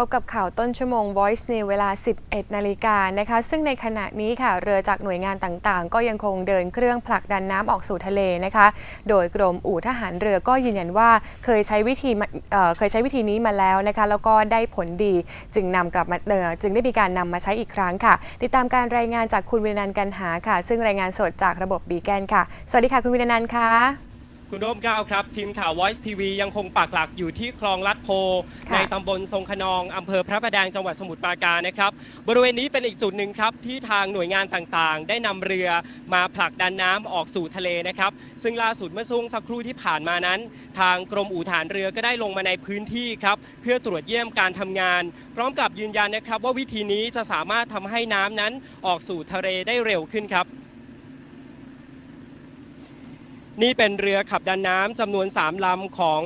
พบกับข่าวต้นชั่วโมง Voice News เวลา 11 นาฬิกานะคะ ซึ่งในขณะนี้ค่ะ เรือจากหน่วยงานต่างๆ ก็ยังคงเดินเครื่องผลักดันน้ำออกสู่ทะเลนะคะ โดยกรมอู่ทหารเรือก็ยืนยันว่าเคยใช้วิธีเเคยใช้วิธีนี้มาแล้วนะคะ แล้วก็ได้ผลดี จึงนำกลับมาจึงได้มีการนำมาใช้อีกครั้งค่ะ ติดตามการรายงานจากคุณวินันกันหาค่ะ ซึ่งรายงานสดจากระบบบีแกนค่ะ สวัสดีค่ะคุณวินันค่ะ คุณโดมเก้าครับ ทีมข่าว Voice TV ยังคงปักหลักอยู่ที่คลองลัดโพค่ะในตำบลทรงขนองอำเภอพระประแดงจังหวัดสมุทรปราการนะครับ บริเวณนี้เป็นอีกจุดหนึ่งครับ ที่ทางหน่วยงานต่างๆ ได้นำเรือมาผลักดันน้ำออกสู่ทะเลนะครับ ซึ่งล่าสุดเมื่อช่วงสักครู่ที่ผ่านมานั้น ทางกรมอู่ฐานเรือก็ได้ลงมาในพื้นที่ครับ เพื่อตรวจเยี่ยมการทำงาน พร้อมกับยืนยันนะครับ ว่าวิธีนี้จะสามารถทำให้น้ำนั้นออกสู่ทะเลได้เร็วขึ้นครับ นี่เป็นเรือขับดันน้ำจำนวน3ลำของ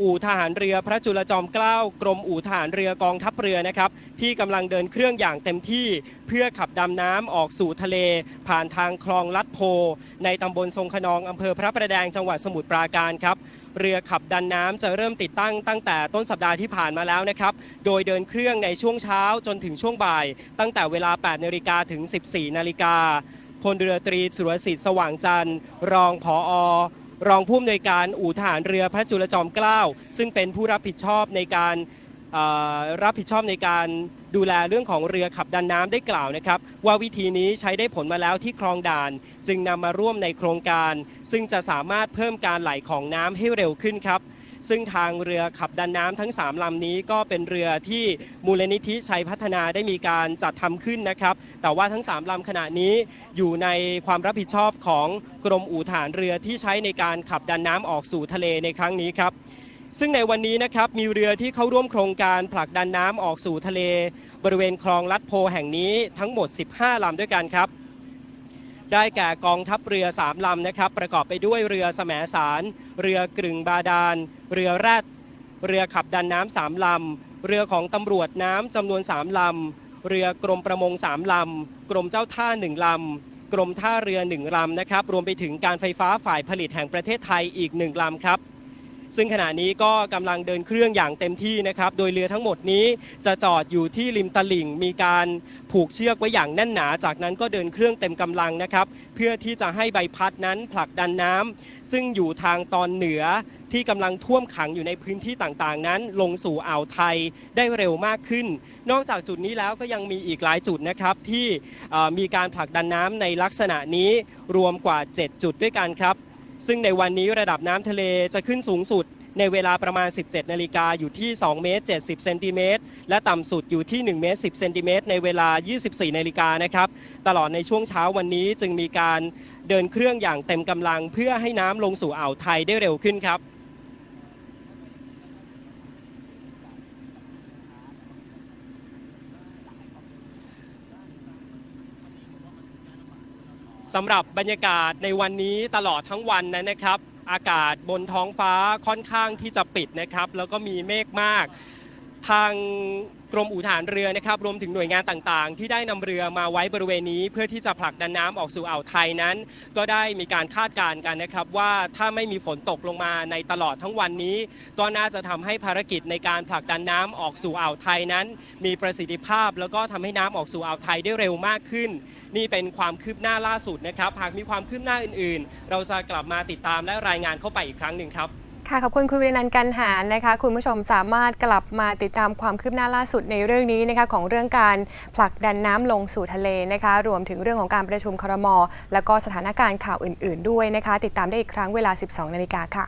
อู่ทหารเรือพระจุลจอมเกล้ากรมอู่ทหารเรือกองทัพเรือนะครับที่กำลังเดินเครื่องอย่างเต็มที่ เพื่อขับดำน้ำออกสู่ทะเล ผ่านทางคลองลัดโพ ในตำบลทรงขนองอำเภอพระประแดงจังหวัดสมุทรปราการครับเรือขับดันน้ำจะเริ่มติดตั้งตั้งแต่ต้นสัปดาห์ที่ผ่านมาแล้วนะครับโดยเดินเครื่องในช่วงเช้าจนถึงช่วงบ่าย ตั้งแต่เวลา8นาฬิกาถึง 14นาฬิกา พลเรือตรีสุรสิทธิ์สว่างจันทร์ รองผอรองผู้อำนวยการอู่ทหารเรือพระจุลจอมเกล้าซึ่งเป็นผู้รับผิดชอบในการรับผิดชอบในการดูแลเรื่องของเรือขับดันน้ำได้กล่าวนะครับ ว่าวิธีนี้ใช้ได้ผลมาแล้วที่คลองด่าน จึงนำมาร่วมในโครงการ ซึ่งจะสามารถเพิ่มการไหลของน้ำให้เร็วขึ้นครับ ซึ่งทางเรือขับดันน้ำทั้ง 3 ลำนี้ก็เป็นเรือที่มูลนิธิชัยพัฒนาได้มีการจัดทำขึ้นนะครับ แต่ว่าทั้ง 3 ลำขณะนี้อยู่ในความรับผิดชอบของกรมอู่ฐานเรือที่ใช้ในการขับดันน้ำออกสู่ทะเลในครั้งนี้ครับซึ่งในวันนี้นะครับมีเรือที่เข้าร่วมโครงการผลักดันน้ำออกสู่ทะเล บริเวณคลองลัดโพแห่งนี้ทั้งหมด 15 ลำด้วยกันครับ ได้แก่กองทัพเรือ3ลำนะครับประกอบไปด้วยเรือแสมสาร เรือกรึงบาดาล เรือแรดเรือขับดันน้ำสามลำ เรือของตำรวจน้ำจำนวน3ลำ เรือกรมประมง3ลำ กรมเจ้าท่า1ลำ กรมท่าเรือ1ลำนะครับ รวมไปถึงการไฟฟ้าฝ่ายผลิตแห่งประเทศไทยอีก1ลำครับ ซึ่งขณะนี้ก็กำลังเดินเครื่องอย่างเต็มที่นะครับ โดยเรือทั้งหมดนี้จะจอดอยู่ที่ริมตลิ่ง มีการผูกเชือกไว้อย่างแน่นหนา จากนั้นก็เดินเครื่องเต็มกำลังนะครับ เพื่อที่จะให้ใบพัดนั้นผลักดันน้ำซึ่งอยู่ทางตอนเหนือที่กำลังท่วมขังอยู่ในพื้นที่ต่างๆ นั้น ลงสู่อ่าวไทยได้เร็วมากขึ้น นอกจากจุดนี้แล้วก็ยังมีอีกหลายจุดนะครับ ที่มีการผลักดันน้ำในลักษณะนี้รวมกว่า 7 จุดด้วยกันครับ ซึ่งในวันนี้ระดับน้ำทะเลจะขึ้นสูงสุดในเวลาประมาณ 17 นาฬิกาอยู่ที่ 2 เมตร 70 เซนติเมตร และต่ำสุดอยู่ที่ 1 เมตร 10 เซนติเมตร ในเวลา 24 นาฬิกานะครับ ตลอดในช่วงเช้าวันนี้จึงมีการเดินเครื่องอย่างเต็มกำลัง เพื่อให้น้ำลงสู่อ่าวไทยได้เร็วขึ้นครับ สำหรับบรรยากาศในวันนี้ตลอดทั้งวันนั้นนะครับ อากาศบนท้องฟ้าค่อนข้างที่จะปิดนะครับ แล้วก็มีเมฆมาก ทางกรมอู่ทหารเรือนะครับรวมถึงหน่วยงานต่างๆ ที่ได้นำเรือมาไว้บริเวณนี้ เพื่อที่จะผลักดันน้ำออกสู่อ่าวไทยนั้น ก็ได้มีการคาดการณ์กันนะครับ ว่าถ้าไม่มีฝนตกลงมาในตลอดทั้งวันนี้ ก็น่าจะทำให้ภารกิจในการผลักดันน้ำออกสู่อ่าวไทยนั้น มีประสิทธิภาพ แล้วก็ทำให้น้ำออกสู่อ่าวไทยได้เร็วมากขึ้น นี่เป็นความคืบหน้าล่าสุดนะครับหากมีความคืบหน้าอื่นๆ เราจะกลับมาติดตามและรายงานเข้าไปอีกครั้งหนึ่งครับ ค่ะขอบคุณคุณวินันท์กันหารนะคะ คุณผู้ชมสามารถกลับมาติดตามความคืบหน้าล่าสุดในเรื่องนี้นะคะของเรื่องการผลักดันน้ำลงสู่ทะเลนะคะ รวมถึงเรื่องของการประชุมครม และก็สถานการณ์ข่าวอื่น ๆ ด้วยนะคะ ติดตามได้อีกครั้งเวลา 12นาฬิกาค่ะ